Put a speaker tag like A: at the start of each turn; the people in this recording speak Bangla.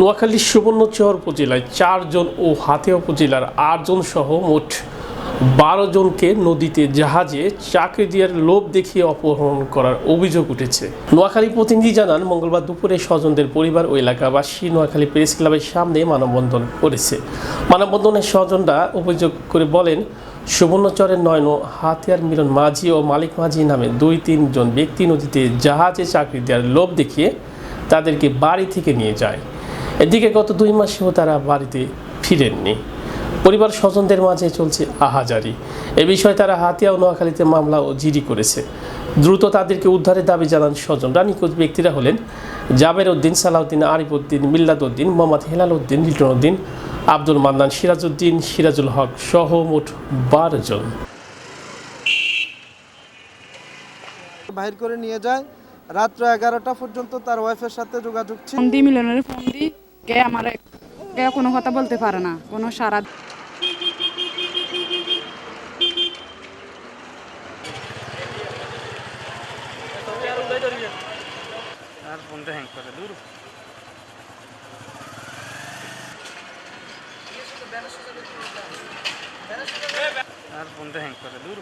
A: নোয়াখালীর সুবর্ণচর উপজেলায় চারজন ও হাতিয়া উপজেলার আটজন সহ মোট বারো জনকে নদীতে জাহাজে চাকরি দেওয়ার লোভ দেখিয়ে অপহরণ করার অভিযোগ উঠেছে। নোয়াখালী প্রতিনিধি জানান, মঙ্গলবার দুপুরে স্বজনদের পরিবার ও এলাকাবাসী নোয়াখালী প্রেস ক্লাবের সামনে মানববন্ধন করেছে। মানববন্ধনের স্বজনরা অভিযোগ করে বলেন, সুবর্ণচরের নয়ন হাতিয়ার মিলন মাঝি ও মালিক মাঝি নামে দুই তিনজন ব্যক্তি নদীতে জাহাজে চাকরি দেওয়ার লোভ দেখিয়ে তাদেরকে বাড়ি থেকে নিয়ে যায়। এদিকে গত দুই মাসেও তারা বাড়িতে ফিরেননি। পরিবার স্বজনদের মাঝে চলছে আহাজারি। এ বিষয়ে তারা হাতিয়া ও নোয়াখালীতে মামলা ও জিডি করেছে। দ্রুত তাদেরকে উদ্ধারের দাবি জানান স্বজনরা নিখোঁজ ব্যক্তিরা হলেন জাবের উদ্দিন সালাউদ্দিন আরিফ উদ্দিন মিল্লাদ উদ্দিন মোহাম্মদ হেলাল উদ্দিন লিটন উদ্দিন আব্দুল মান্নান সিরাজউদ্দিন সিরাজুল হক সহ মোট বারো জন।
B: বাহির করে নিয়ে যায়। রাত্র এগারোটা পর্যন্ত তার ওয়াইফের সাথে যোগাযোগ ছিল।
C: ফোন দিই মিলনের ফোন দিই কে আমার, কে কোনো কথা বলতে পারে না, কোনো সারা
D: আর ফোনটা হ্যাং করে, দূর। আর ফোনটা হ্যাং করে, দূর।